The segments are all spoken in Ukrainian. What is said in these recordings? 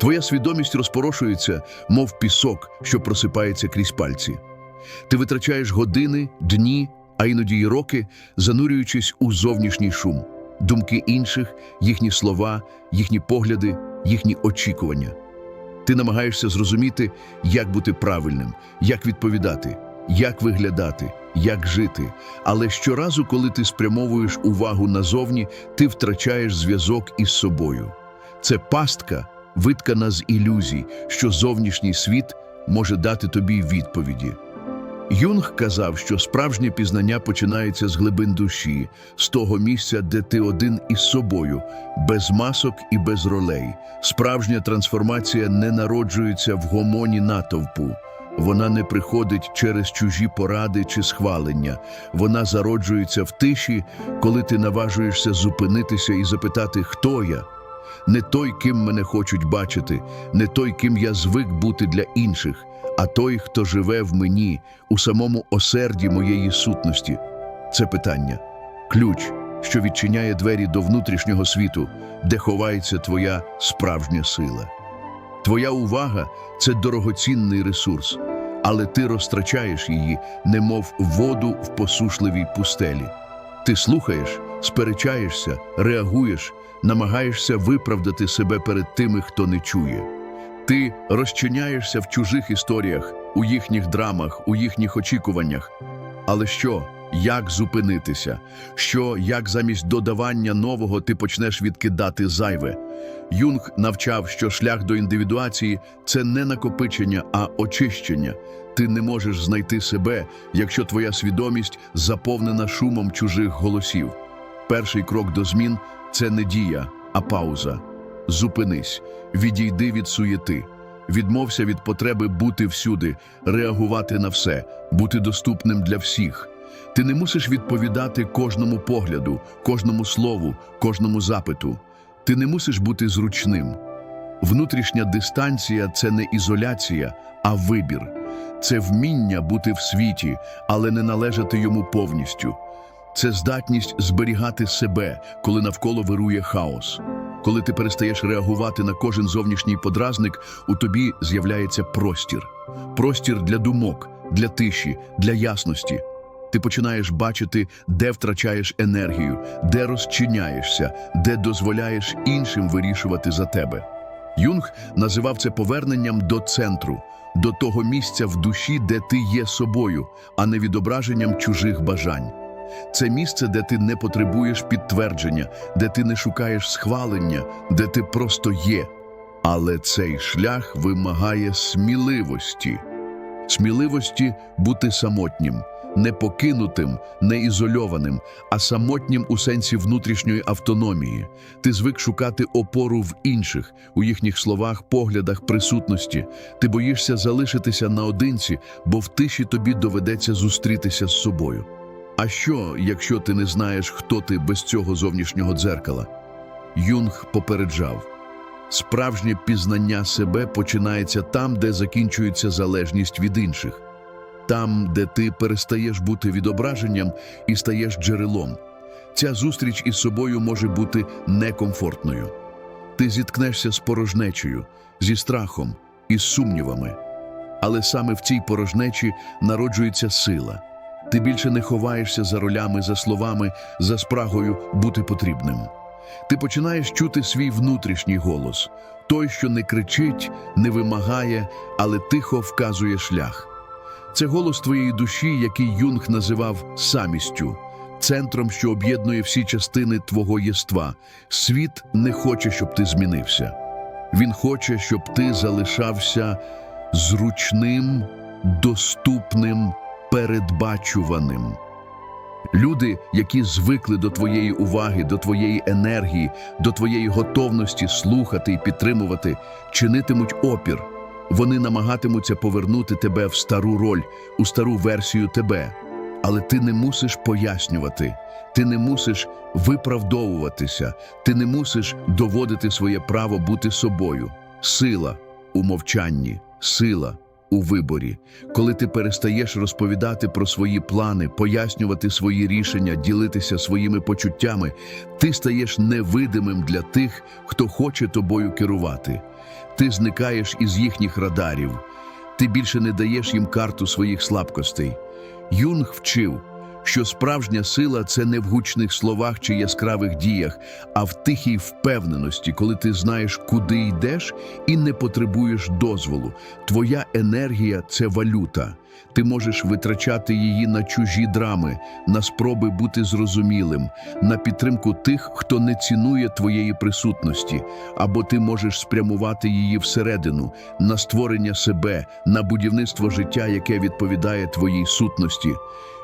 Твоя свідомість розпорошується, мов пісок, що просипається крізь пальці. Ти витрачаєш години, дні, а іноді й роки, занурюючись у зовнішній шум, думки інших, їхні слова, їхні погляди, їхні очікування. Ти намагаєшся зрозуміти, як бути правильним, як відповідати, як виглядати, як жити. Але щоразу, коли ти спрямовуєш увагу назовні, ти втрачаєш зв'язок із собою. Це пастка, виткана з ілюзій, що зовнішній світ може дати тобі відповіді. Юнг казав, що справжнє пізнання починається з глибин душі, з того місця, де ти один із собою, без масок і без ролей. Справжня трансформація не народжується в гомоні натовпу. Вона не приходить через чужі поради чи схвалення. Вона зароджується в тиші, коли ти наважуєшся зупинитися і запитати, хто я. Не той, ким мене хочуть бачити, не той, ким я звик бути для інших, а той, хто живе в мені, у самому осерді моєї сутності. Це питання ключ, що відчиняє двері до внутрішнього світу, де ховається твоя справжня сила. Твоя увага це дорогоцінний ресурс, але ти розтрачаєш її, немов воду в посушливій пустелі. Ти слухаєш, сперечаєшся, реагуєш, намагаєшся виправдати себе перед тими, хто не чує. Ти розчиняєшся в чужих історіях, у їхніх драмах, у їхніх очікуваннях. Але що, як зупинитися? Що, як замість додавання нового ти почнеш відкидати зайве? Юнг навчав, що шлях до індивідуації це не накопичення, а очищення. Ти не можеш знайти себе, якщо твоя свідомість заповнена шумом чужих голосів. Перший крок до змін це не дія, а пауза. Зупинись, відійди від суєти, відмовся від потреби бути всюди, реагувати на все, бути доступним для всіх. Ти не мусиш відповідати кожному погляду, кожному слову, кожному запиту. Ти не мусиш бути зручним. Внутрішня дистанція це не ізоляція, а вибір. Це вміння бути в світі, але не належати йому повністю. Це здатність зберігати себе, коли навколо вирує хаос. Коли ти перестаєш реагувати на кожен зовнішній подразник, у тобі з'являється простір. Простір для думок, для тиші, для ясності. Ти починаєш бачити, де втрачаєш енергію, де розчиняєшся, де дозволяєш іншим вирішувати за тебе. Юнг називав це поверненням до центру, до того місця в душі, де ти є собою, а не відображенням чужих бажань. Це місце, де ти не потребуєш підтвердження, де ти не шукаєш схвалення, де ти просто є. Але цей шлях вимагає сміливості. Сміливості бути самотнім, не покинутим, не ізольованим, а самотнім у сенсі внутрішньої автономії. Ти звик шукати опору в інших, у їхніх словах, поглядах, присутності. Ти боїшся залишитися наодинці, бо в тиші тобі доведеться зустрітися з собою. А що, якщо ти не знаєш, хто ти без цього зовнішнього дзеркала? Юнг попереджав. Справжнє пізнання себе починається там, де закінчується залежність від інших, там, де ти перестаєш бути відображенням і стаєш джерелом. Ця зустріч із собою може бути некомфортною. Ти зіткнешся з порожнечею, зі страхом, із сумнівами. Але саме в цій порожнечі народжується сила. Ти більше не ховаєшся за ролями, за словами, за спрагою бути потрібним. Ти починаєш чути свій внутрішній голос, той, що не кричить, не вимагає, але тихо вказує шлях. Це голос твоєї душі, який Юнг називав самістю, центром, що об'єднує всі частини твого єства. Світ не хоче, щоб ти змінився. Він хоче, щоб ти залишався зручним, доступним, передбачуваним. Люди, які звикли до твоєї уваги, до твоєї енергії, до твоєї готовності слухати і підтримувати, чинитимуть опір. Вони намагатимуться повернути тебе в стару роль, у стару версію тебе. Але ти не мусиш пояснювати, ти не мусиш виправдовуватися, ти не мусиш доводити своє право бути собою. Сила у мовчанні, сила у виборі. Коли ти перестаєш розповідати про свої плани, пояснювати свої рішення, ділитися своїми почуттями, ти стаєш невидимим для тих, хто хоче тобою керувати. ти зникаєш із їхніх радарів, ти більше не даєш їм карту своїх слабкостей. Юнг вчив, що справжня сила це не в гучних словах чи яскравих діях, а в тихій впевненості, коли ти знаєш, куди йдеш і не потребуєш дозволу. Твоя енергія це валюта. Ти можеш витрачати її на чужі драми, на спроби бути зрозумілим, на підтримку тих, хто не цінує твоєї присутності, або ти можеш спрямувати її всередину, на створення себе, на будівництво життя, яке відповідає твоїй сутності.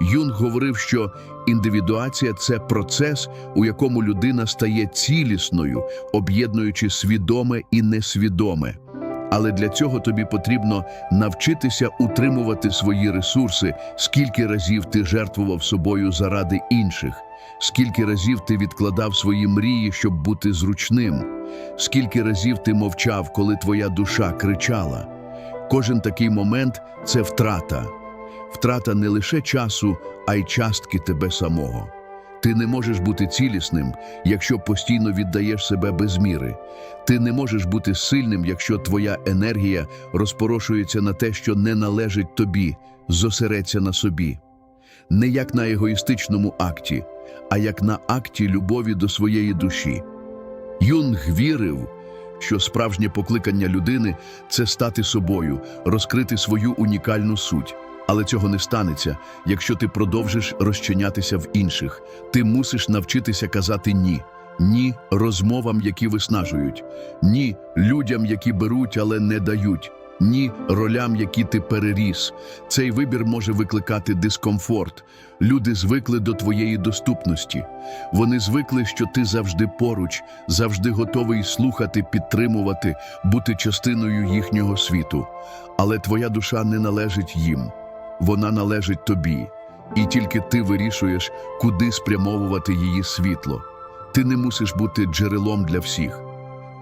Юнг говорив, що індивідуація це процес, у якому людина стає цілісною, об'єднуючи свідоме і несвідоме. Але для цього тобі потрібно навчитися утримувати свої ресурси, скільки разів ти жертвував собою заради інших, скільки разів ти відкладав свої мрії, щоб бути зручним, скільки разів ти мовчав, коли твоя душа кричала. Кожен такий момент це втрата. Втрата не лише часу, а й частки тебе самого. Ти не можеш бути цілісним, якщо постійно віддаєш себе без міри. Ти не можеш бути сильним, якщо твоя енергія розпорошується на те, що не належить тобі, зосереться на собі. Не як на егоїстичному акті, а як на акті любові до своєї душі. Юнг вірив, що справжнє покликання людини це стати собою, розкрити свою унікальну суть. Але цього не станеться, якщо ти продовжиш розчинятися в інших. Ти мусиш навчитися казати ні. Ні розмовам, які виснажують, ні людям, які беруть, але не дають, ні ролям, які ти переріс. Цей вибір може викликати дискомфорт. Люди звикли до твоєї доступності. Вони звикли, що ти завжди поруч, завжди готовий слухати, підтримувати, бути частиною їхнього світу. Але твоя душа не належить їм вона належить тобі, і тільки ти вирішуєш, куди спрямовувати її світло. Ти не мусиш бути джерелом для всіх,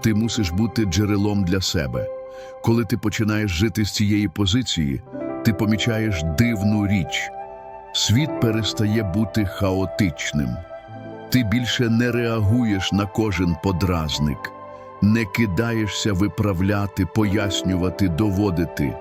ти мусиш бути джерелом для себе. Коли ти починаєш жити з цієї позиції, ти помічаєш дивну річ. Світ перестає бути хаотичним. Ти більше не реагуєш на кожен подразник, не кидаєшся виправляти, пояснювати, доводити.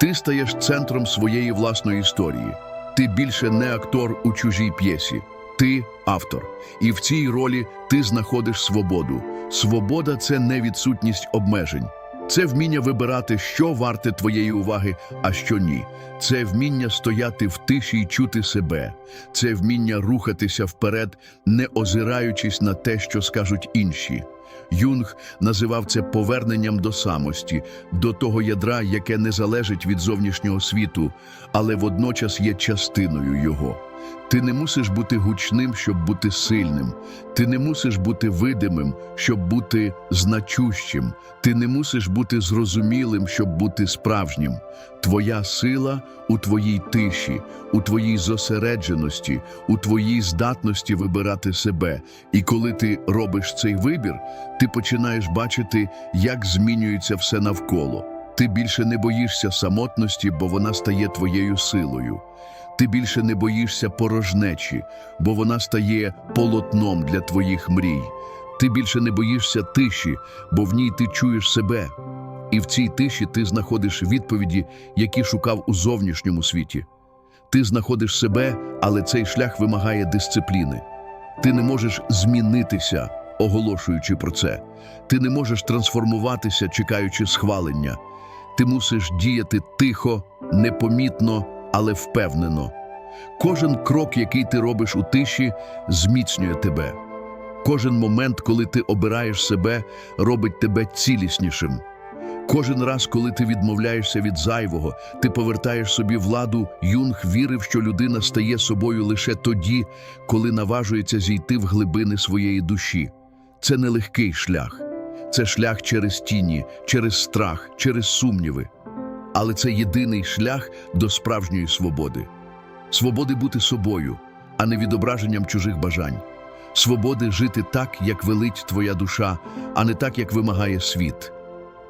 Ти стаєш центром своєї власної історії. Ти більше не актор у чужій п'єсі. Ти автор. І в цій ролі ти знаходиш свободу. Свобода це не відсутність обмежень. Це вміння вибирати, що варте твоєї уваги, а що ні. Це вміння стояти в тиші й чути себе. Це вміння рухатися вперед, не озираючись на те, що скажуть інші. Юнг називав це поверненням до самості, до того ядра, яке не залежить від зовнішнього світу, але водночас є частиною його. Ти не мусиш бути гучним, щоб бути сильним. Ти не мусиш бути видимим, щоб бути значущим. Ти не мусиш бути зрозумілим, щоб бути справжнім. Твоя сила у твоїй тиші, у твоїй зосередженості, у твоїй здатності вибирати себе. І коли ти робиш цей вибір, ти починаєш бачити, як змінюється все навколо. Ти більше не боїшся самотності, бо вона стає твоєю силою. Ти більше не боїшся порожнечі, бо вона стає полотном для твоїх мрій. Ти більше не боїшся тиші, бо в ній ти чуєш себе. І в цій тиші ти знаходиш відповіді, які шукав у зовнішньому світі. Ти знаходиш себе, але цей шлях вимагає дисципліни. Ти не можеш змінитися, оголошуючи про це. Ти не можеш трансформуватися, чекаючи схвалення. Ти мусиш діяти тихо, непомітно, але впевнено. Кожен крок, який ти робиш у тиші, зміцнює тебе. Кожен момент, коли ти обираєш себе, робить тебе ціліснішим. Кожен раз, коли ти відмовляєшся від зайвого, ти повертаєш собі владу, Юнг вірив, що людина стає собою лише тоді, коли наважується зійти в глибини своєї душі. Це нелегкий шлях, це шлях через тіні, через страх, через сумніви. Але це єдиний шлях до справжньої свободи. Свободи бути собою, а не відображенням чужих бажань. Свободи жити так, як велить твоя душа, а не так, як вимагає світ.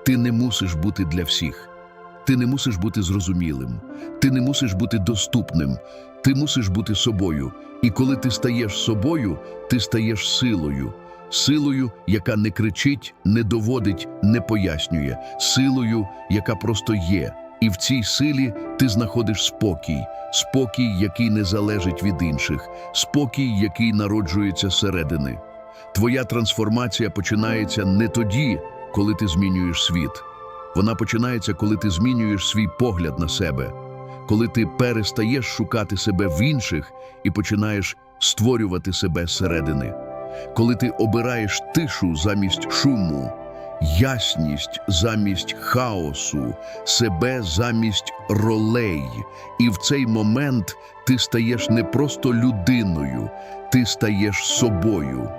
Ти не мусиш бути для всіх. Ти не мусиш бути зрозумілим. Ти не мусиш бути доступним. Ти мусиш бути собою. І коли ти стаєш собою, ти стаєш силою. Силою, яка не кричить, не доводить, не пояснює, силою, яка просто є. І в цій силі ти знаходиш спокій, спокій, який не залежить від інших, спокій, який народжується зсередини. Твоя трансформація починається не тоді, коли ти змінюєш світ. Вона починається, коли ти змінюєш свій погляд на себе, коли ти перестаєш шукати себе в інших і починаєш створювати себе зсередини, коли ти обираєш тишу замість шуму, ясність замість хаосу, себе замість ролей. І в цей момент ти стаєш не просто людиною, ти стаєш собою.